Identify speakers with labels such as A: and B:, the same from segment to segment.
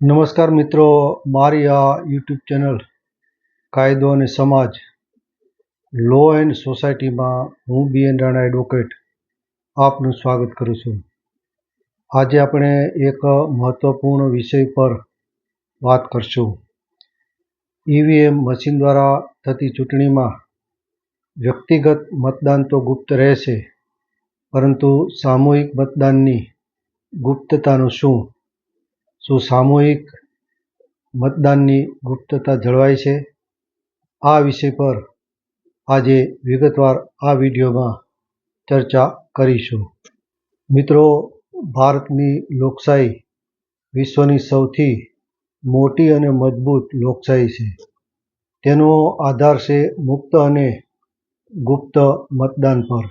A: નમસ્કાર મિત્રો, મારી આ યુટ્યુબ ચેનલ કાયદો અને સમાજ લો એન્ડ સોસાયટીમાં હું બી એન રાણા એડવોકેટ આપનું સ્વાગત કરું છું. આજે આપણે એક મહત્ત્વપૂર્ણ વિષય પર વાત કરશું. ઈવીએમ મશીન દ્વારા થતી ચૂંટણીમાં વ્યક્તિગત મતદાન તો ગુપ્ત રહેશે, પરંતુ સામૂહિક મતદાનની ગુપ્તતાનું શું? શું સામૂહિક મતદાનની ગુપ્તતા જળવાય છે, આ વિષય પર આજે વિગતવાર આ વિડીયોમાં ચર્ચા કરીશું. મિત્રો, ભારતની લોકશાહી વિશ્વની સૌથી મોટી અને મજબૂત લોકશાહી છે. તેનો આધાર છે મુક્ત અને ગુપ્ત મતદાન પર.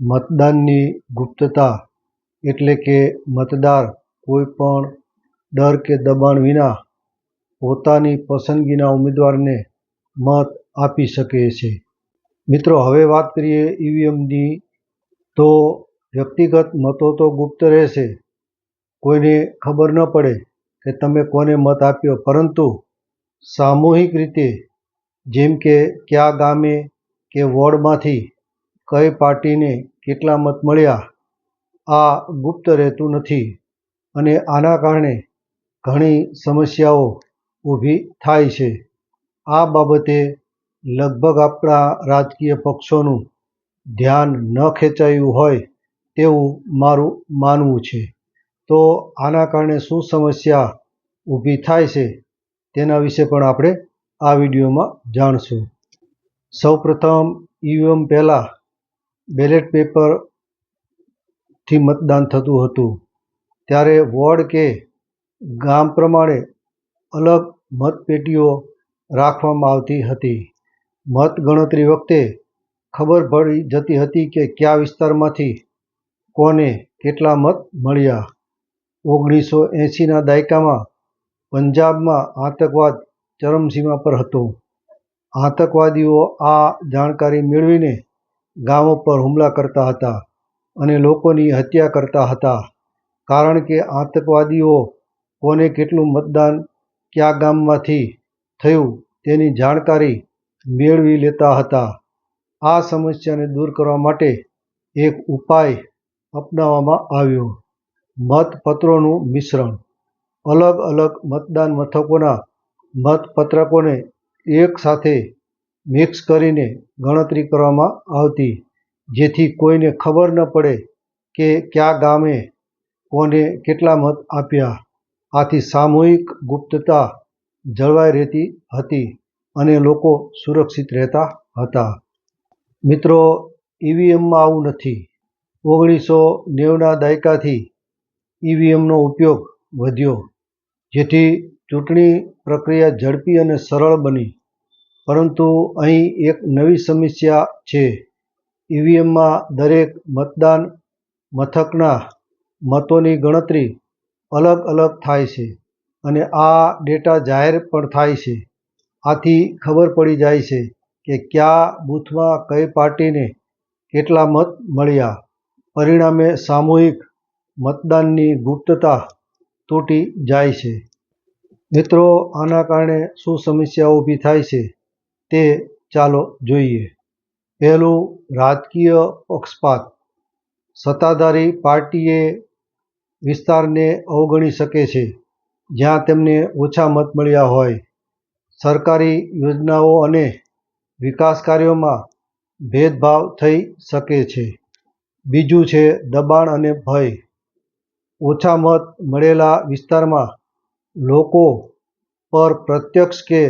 A: મતદાનની ગુપ્તતા એટલે કે મતદાર કોઈ પણ ડર કે દબાણ વિના પોતાની પસંદગીના ઉમેદવારને મત આપી શકે છે. મિત્રો, હવે વાત કરીએ ઈવીએમની. તો વ્યક્તિગત મતો તો ગુપ્ત રહેશે. કોઈને ખબર ન પડે કે તમે કોને મત આપ્યો. પરંતુ સામૂહિક રીતે, જેમ કે કયા ગામે કે વોર્ડમાંથી કઈ પાર્ટીને કેટલા મત મળ્યા, આ ગુપ્ત રહેતું નથી. અને આના કારણે ઘણી સમસ્યાઓ ઊભી થાય છે. આ બાબતે લગભગ આપણા રાજકીય પક્ષોનું ધ્યાન ન ખેંચાયું હોય તેવું મારું માનવું છે. તો આના કારણે શું સમસ્યા ઊભી થાય છે તેના વિશે પણ આપણે આ વિડીયોમાં જાણશું. સૌપ્રથમ ઈવીએમ પહેલાં બેલેટ પેપરથી મતદાન થતું હતું. ત્યારે વોર્ડ કે ગામ પ્રમાણે અલગ મતપેટીઓ રાખવામાં આવતી હતી. મત ગણતરી વખતે ખબર પડી જતી હતી કે કયા વિસ્તારમાંથી કોને કેટલા મત મળ્યા. ઓગણીસો એંશીના દાયકામાં પંજાબમાં આતંકવાદ ચરમસીમા પર હતો. આતંકવાદીઓ આ જાણકારી મેળવીને ગામો પર હુમલા કરતા હતા અને લોકોની હત્યા કરતા હતા. કારણ કે આતંકવાદીઓ કોને કેટલું મતદાન કયા ગામમાંથી થયું તેની જાણકારી મેળવી લેતા હતા. આ સમસ્યાને દૂર કરવા માટે એક ઉપાય અપનાવવામાં આવ્યો. મતપત્રોનું મિશ્રણ. અલગ અલગ મતદાન મથકોના મતપત્રકોને એક સાથે મિક્સ કરીને ગણતરી કરવામાં આવતી, જેથી કોઈને ખબર ન પડે કે કયા ગામે કોને કેટલા મત આપ્યા. આથી સામૂહિક ગુપ્તતા જળવાઈ રહેતી હતી અને લોકો સુરક્ષિત રહેતા હતા. મિત્રો ઈવીએમમાં આવું નથી. ઓગણીસો નેવુંના દાયકાથી ઈવીએમનો ઉપયોગ વધ્યો, જેથી ચૂંટણી પ્રક્રિયા ઝડપી અને સરળ બની. પરંતુ અહીં એક નવી સમસ્યા છે. ઈવીએમમાં દરેક મતદાન મથકના મતોની ગણતરી અલગ અલગ થાય છે અને આ ડેટા જાહેર પણ થાય છે. આથી ખબર પડી જાય છે કે કયા બૂથમાં કઈ પાર્ટીને કેટલા મત મળ્યા. પરિણામે સામૂહિક મતદાનની ગુપ્તતા તૂટી જાય છે. મિત્રો, આના કારણે શું સમસ્યા ઊભી થાય છે તે ચાલો જોઈએ. પહેલું, રાજકીય પક્ષપાત. સત્તાધારી પાર્ટીએ વિસ્તારને અવગણી શકે છે, જ્યાં તેમને ઓછા મત મળ્યા હોય. સરકારી યોજનાઓ અને વિકાસ કાર્યોમાં ભેદભાવ થઈ શકે છે. બીજું છે દબાણ અને ભય. ઓછા મત મળેલા વિસ્તારમાં લોકો પર પ્રત્યક્ષ કે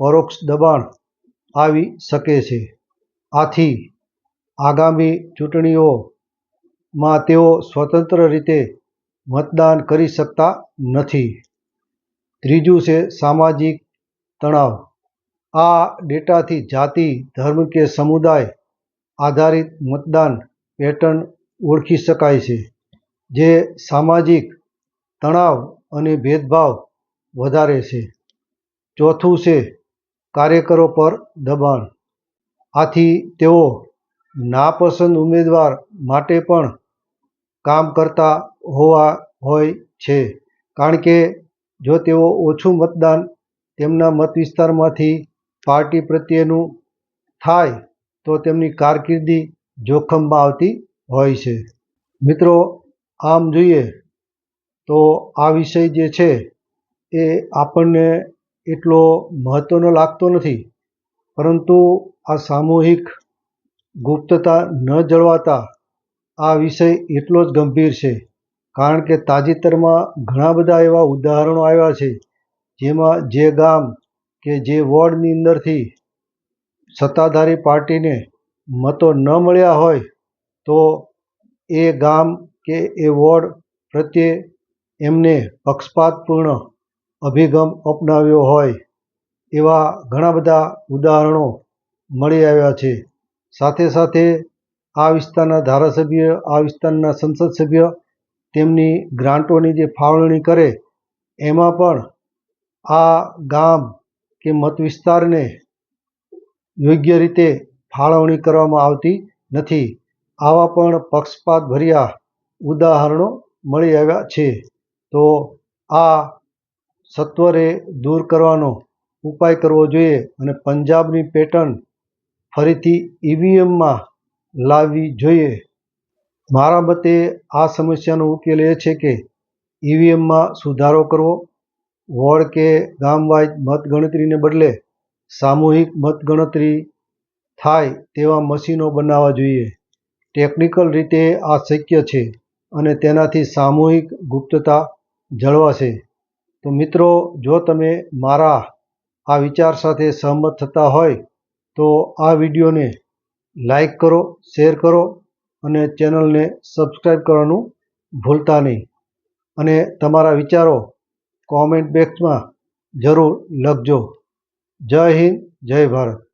A: પરોક્ષ દબાણ આવી શકે છે. આથી આગામી ચૂંટણીઓમાં તેઓ સ્વતંત્ર રીતે મતદાન કરી શકતા નથી. ત્રીજું છે સામાજિક તણાવ. આ ડેટાથી જાતિ, ધર્મ કે સમુદાય આધારિત મતદાન પેટર્ન ઓળખી શકાય છે, જે સામાજિક તણાવ અને ભેદભાવ વધારે છે. ચોથું છે કાર્યકરો પર દબાણ. આથી તેઓ નાપસંદ ઉમેદવાર માટે પણ કામ કરતા હોવા હોય છે. કારણ કે જો તેઓ ઓછું મતદાન તેમના મત વિસ્તારમાંથી પાર્ટી પ્રત્યેનું થાય, તો તેમની કારકિર્દી જોખમમાં આવતી હોય છે. મિત્રો, આમ જોઈએ તો આ વિષય જે છે એ આપણને એટલો મહત્ત્વનો લાગતો નથી. પરંતુ આ સામૂહિક ગુપ્તતા ન જળવાતા આ વિષય એટલો જ ગંભીર છે, કારણ કે તાજેતરમાં ઘણા બધા એવા ઉદાહરણો આવ્યા છે, જેમાં જે ગામ કે જે વોર્ડની અંદરથી સત્તાધારી પાર્ટીને મતો ન મળ્યા હોય, તો એ ગામ કે એ વોર્ડ પ્રત્યે એમને પક્ષપાતપૂર્ણ અભિગમ અપનાવ્યો હોય, એવા ઘણા બધા ઉદાહરણો મળી આવ્યા છે. સાથે સાથે આ વિસ્તારના ધારાસભ્ય, આ વિસ્તારના સંસદ સભ્ય તેમની ગ્રાન્ટોની જે ફાળવણી કરે, એમાં પણ આ ગામ કે મત વિસ્તારને યોગ્ય રીતે ફાળવણી કરવામાં આવતી નથી. આવા પણ પક્ષપાતભર્યા ઉદાહરણો મળી આવ્યા છે. તો આ સત્વરે દૂર કરવાનો ઉપાય કરવો જોઈએ અને પંજાબની પેટર્ન ફરીથી ઈવીએમમાં લાવવી જોઈએ. મારા મતે આ સમસ્યાનો ઉકેલ એ છે કે ઈવીએમમાં સુધારો કરવો, વોર્ડ કે ગામવાઇઝ મતગણતરીને બદલે સામૂહિક મતગણતરી થાય તેવા મશીનો બનાવવા જોઈએ. ટેકનિકલ રીતે આ શક્ય છે અને તેનાથી સામૂહિક ગુપ્તતા જળવાશે. તો મિત્રો, જો તમે મારા આ વિચાર સાથે સહમત થતા હોય, તો આ વિડીયોને લાઈક કરો, શેર કરો અને ચેનલને સબસ્ક્રાઈબ કરવાનું ભૂલતા નહીં. અને તમારા વિચારો કોમેન્ટ બોક્સમાં જરૂર લખજો. જય હિન્દ, જય ભારત.